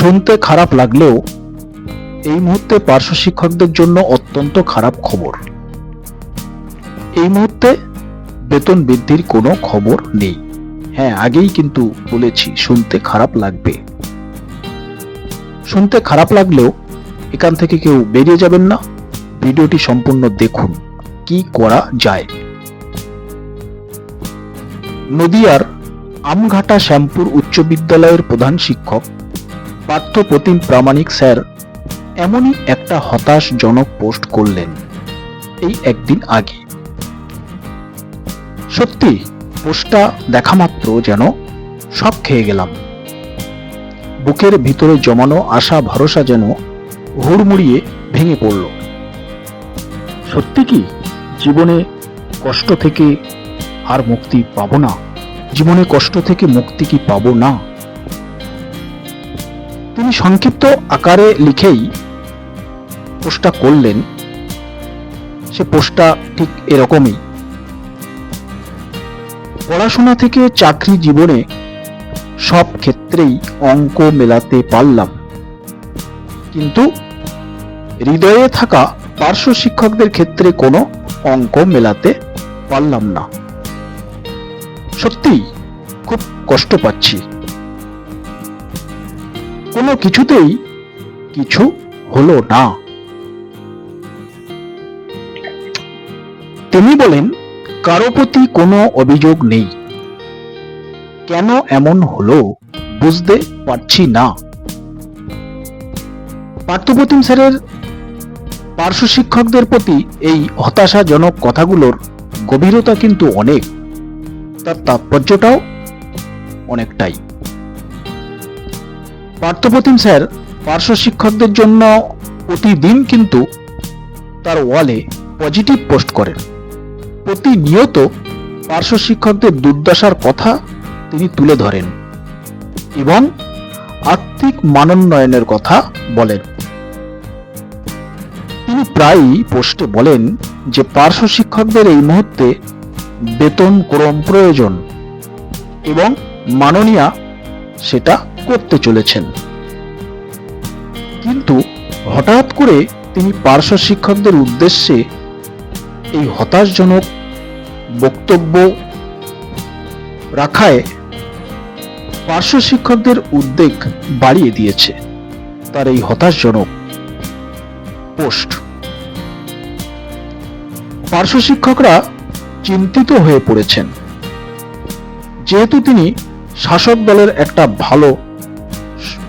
শুনতে খারাপ লাগলেও এই মুহূর্তে পার্শ্ব শিক্ষকদের জন্য অত্যন্ত খারাপ খবর। এই মুহূর্তে বেতন বৃদ্ধির কোনো খবর নেই। হ্যাঁ আগেই কিন্তু বলেছি, শুনতে খারাপ লাগবে। শুনতে খারাপ লাগলেও এখান থেকে কেউ বেরিয়ে যাবেন না। ভিডিওটি সম্পূর্ণ দেখুন, কি করা যায়। নদিয়ার আমঘাটা শ্যামপুর উচ্চ বিদ্যালয়ের প্রধান শিক্ষক পার্থ প্রতিম প্রামাণিক স্যার এমনই একটা হতাশজনক পোস্ট করলেন এই একদিন আগে। সত্যি, পোস্টটা দেখা মাত্র যেন সব খেয়ে গেলাম। বুকের ভিতরে জমানো আশা ভরসা যেন হুড়মুড়িয়ে ভেঙে পড়ল। সত্যি কি জীবনে কষ্ট থেকে আর মুক্তি পাবো না? জীবনে কষ্ট থেকে মুক্তি কি পাবো না? তিনি সংক্ষিপ্ত আকারে লিখেই পোস্টটা করলেন। সে পোস্টটা ঠিক এরকমই। পড়াশোনা থেকে চাকরি জীবনে সব ক্ষেত্রেই অঙ্ক মেলাতে পারলাম। কিন্তু হৃদয়ে থাকা পার্শ্ব শিক্ষকদের ক্ষেত্রে কোনো অঙ্ক মেলাতে পারলাম না। সত্যি খুব কষ্ট পাচ্ছি। কোনো কিছুতেই কিছু হলো না। তিনি বলেন, কারও প্রতি কোনো অভিযোগ নেই। কেন এমন হলো বুঝতে পারছি না। পার্থপ্রতিম স্যারের পার্শ্ব শিক্ষকদের প্রতি এই হতাশাজনক কথাগুলোর গভীরতা কিন্তু অনেক, তার তাৎপর্যটাও অনেকটাই। পার্থপ্রতিম স্যার, পার্শ্ব শিক্ষকদের জন্য প্রতিদিন কিন্তু তার ওয়ালে পজিটিভ পোস্ট করেন। প্রতিনিয়ত পার্শ্ব শিক্ষকদের দুর্দশার কথা তিনি তুলে ধরেন এবং আর্থিক মানোন্নয়নের কথা বলেন। তিনি প্রায়ই পোস্টে বলেন যে পার্শ্ব শিক্ষকদের এই মুহূর্তে বেতন ক্রম প্রয়োজন এবং মাননীয়া সেটা করতে চলেছেন। কিন্তু হঠাৎ করে তিনি পার্শ্ব শিক্ষকদের উদ্দেশ্যে এই হতাশজনক বক্তব্য রাখায় পার্শ্ব শিক্ষকদের উদ্বেগ বাড়িয়ে দিয়েছে তার এই হতাশজনক পোস্ট। পার্শ্ব শিক্ষকরা চিন্তিত হয়ে পড়েছেন। যেহেতু তিনি শাসক দলের একটা ভালো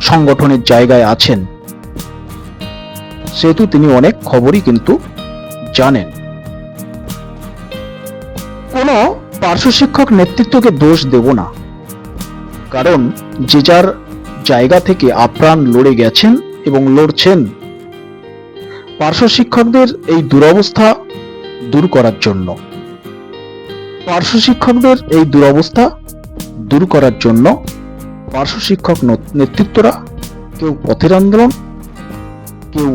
সংগঠনের জায়গায় আছেন। সেহেতু তিনি অনেক খবরই কিন্তু জানেন। কোনো পার্শ্ব শিক্ষক নেতৃত্বকে দোষ দেব না। কারণ যে যার জায়গা থেকে আপ্রাণ লড়ে গেছেন এবং লড়ছেন, পার্শ্ব শিক্ষকদের এই দুরবস্থা দূর করার জন্য। পার্শ্ব শিক্ষকদের এই দুরবস্থা দূর করার জন্য পার্শ্ব শিক্ষক নেতৃত্বরা, কেউ পথের আন্দোলন, কেউ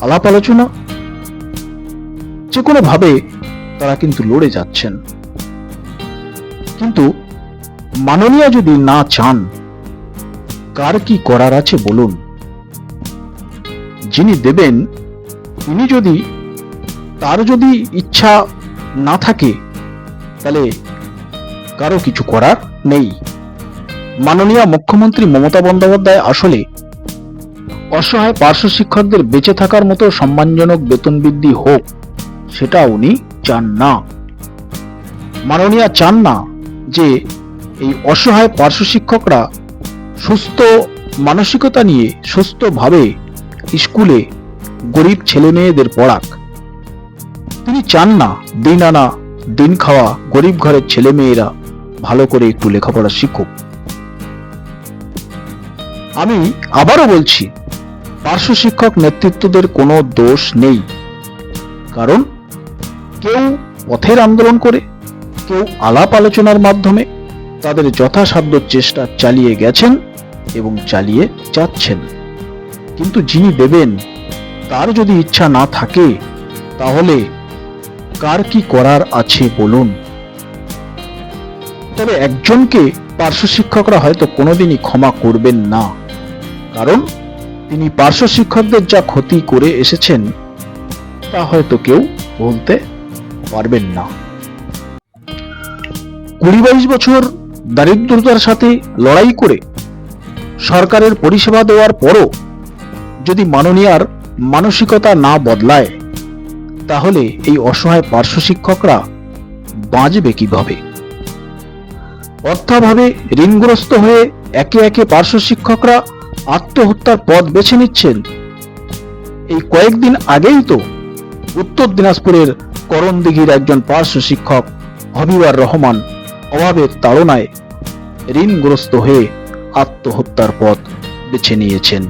আলাপ আলোচনা, যে কোনো ভাবে তারা কিন্তু লড়ে যাচ্ছেন। কিন্তু মাননীয় যদি না চান, কার কি করার আছে বলুন? যিনি দেবেন, তিনি যদি, তার যদি ইচ্ছা না থাকে, তাহলে কারও কিছু করার নেই। মাননীয় মুখ্যমন্ত্রী মমতা বন্দ্যোপাধ্যায় আসলে অসহায় পার্শ্ব শিক্ষকদের বেঁচে থাকার মতো সম্মানজনক বেতন বৃদ্ধি হোক, সেটা উনি চান না। মাননীয়া চান না যে এই অসহায় পার্শ্ব শিক্ষকরা সুস্থ মানসিকতা নিয়ে সুস্থভাবে স্কুলে গরিব ছেলে মেয়েদের পড়াক। তিনি চান না দিন আনা দিন খাওয়া গরিব ঘরের ছেলে মেয়েরা ভালো করে একটু লেখাপড়া শিখুক। আমি আবারও বলছি, পার্শ্ব শিক্ষক নেতৃত্বদের কোনো দোষ নেই। কারণ কেউ পথের আন্দোলন করে, কেউ আলাপ আলোচনার মাধ্যমে তাদের যথাসাধ্য চেষ্টা চালিয়ে গেছেন এবং চালিয়ে যাচ্ছেন। কিন্তু যিনি দেবেন, তার যদি ইচ্ছা না থাকে, তাহলে কার কি করার আছে বলুন? তবে একজনকে পার্শ্ব শিক্ষকরা হয়তো কোনোদিনই ক্ষমা করবেন না। কারণ তিনি পার্শ্ব শিক্ষকদের যা ক্ষতি করে এসেছেন, তা হয়তো কেউ বলতে পারবেন না। কুড়ি বাইশ বছর দারিদ্রতার সাথে লড়াই করে সরকারের পরিষেবা দেওয়ার পরও যদি মাননীয়ার মানসিকতা না বদলায়, তাহলে এই অসহায় পার্শ্ব শিক্ষকরা বাঁচবে কীভাবে? অর্থাভাবে ঋণগ্রস্ত হয়ে একে একে পার্শ্ব শিক্ষকরা আত্মহত্যার পথ বেছে নিচ্ছেন। এই কয়েকদিন আগেই তো উত্তর দিনাজপুরের করণদিঘির একজন পার্শ্ব শিক্ষক হবিবার রহমান অভাবের তাড়নায় ঋণগ্রস্ত হয়ে আত্মহত্যার পথ বেছে নিয়েছেন।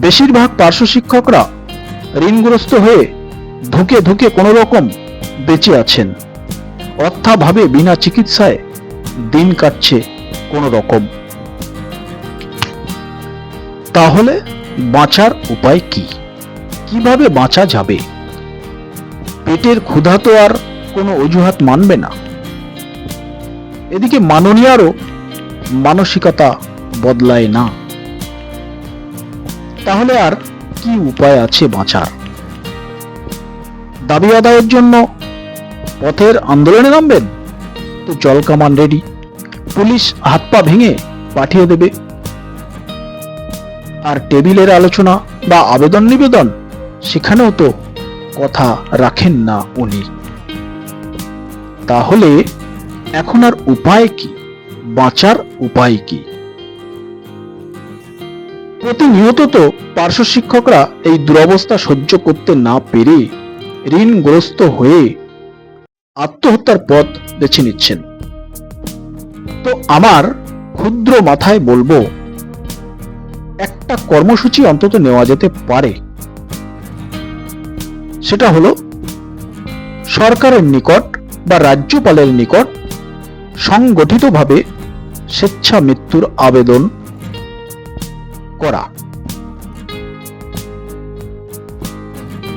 বেশিরভাগ পার্শ্ব শিক্ষকরা ঋণগ্রস্ত হয়ে ধুকে ধুকে কোনো রকম বেঁচে আছেন। অর্থাভাবে বিনা চিকিৎসায় দিন কাটছে কোনো রকম। তাহলে বাঁচার উপায় কি? কীভাবে বাঁচা যাবে? পেটের ক্ষুধা তো আর কোনো অজুহাত মানবে না। এদিকে মাননীয়ারও মানসিকতা বদলায় না। তাহলে আর কি উপায় আছে বাঁচার? দাবি আদায়ের জন্য পথের আন্দোলনে নামবেন? তো জল কামান রেডি। পুলিশ হাত পা ভেঙে পাঠিয়ে দেবে। আর টেবিলের আলোচনা বা আবেদন নিবেদন সেখানেও তো কথা রাখেন না উনি। তাহলে এখন আর উপায় কি? বাঁচার উপায় কি? প্রতিনিয়ত তো পার্শ্ব শিক্ষকরা এই দুরবস্থা সহ্য করতে না পেরে ঋণগ্রস্ত হয়ে আত্মহত্যার পথ বেছে নিচ্ছেন। তো আমার ক্ষুদ্র মাথায় বলব একটা কর্মসূচি অন্তত নেওয়া যেতে পারে। সেটা হলো, সরকারের নিকট বা রাজ্যপালের নিকট সংগঠিতভাবে স্বেচ্ছা মৃত্যুর আবেদন করা।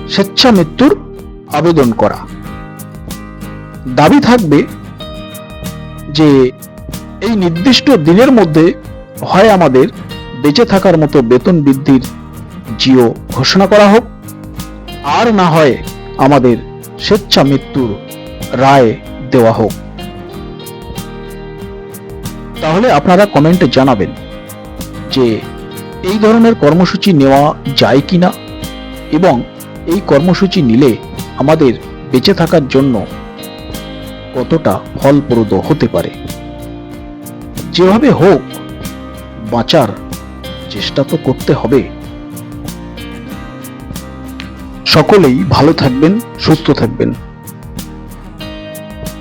স্বেচ্ছা মৃত্যুর আবেদন করা। দাবি থাকবে যে, এই নির্দিষ্ট দিনের মধ্যে হয় আমাদের বেঁচে থাকার মতো বেতন বৃদ্ধির জিও ঘোষণা করা হোক। আর না হয় আমাদের স্বেচ্ছা মৃত্যুর রায় দেওয়া হোক। তাহলে আপনারা কমেন্টে জানাবেন যে এই ধরনের কর্মসূচি নেওয়া যায় কিনা এবং এই কর্মসূচি নিলে আমাদের বেঁচে থাকার জন্য কতটা ফলপ্রদ হতে পারে। যেভাবে হোক, বাঁচার চেষ্টা তো করতে হবে। সকলেই ভালো থাকবেন, সুস্থ থাকবেন।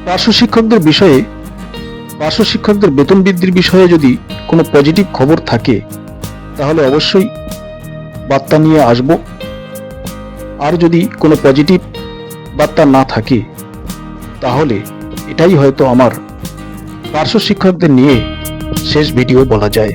পার্শ্ব শিক্ষকদের বিষয়ে, পার্শ্ব শিক্ষকদের বেতন বৃদ্ধির বিষয়ে যদি কোনো পজিটিভ খবর থাকে, তাহলে অবশ্যই বার্তা নিয়ে আসব। আর যদি কোনো পজিটিভ বার্তা না থাকে, তাহলে এটাই হয়তো আমার পার্শ্ব শিক্ষকদের নিয়ে শেষ ভিডিও বলা যায়।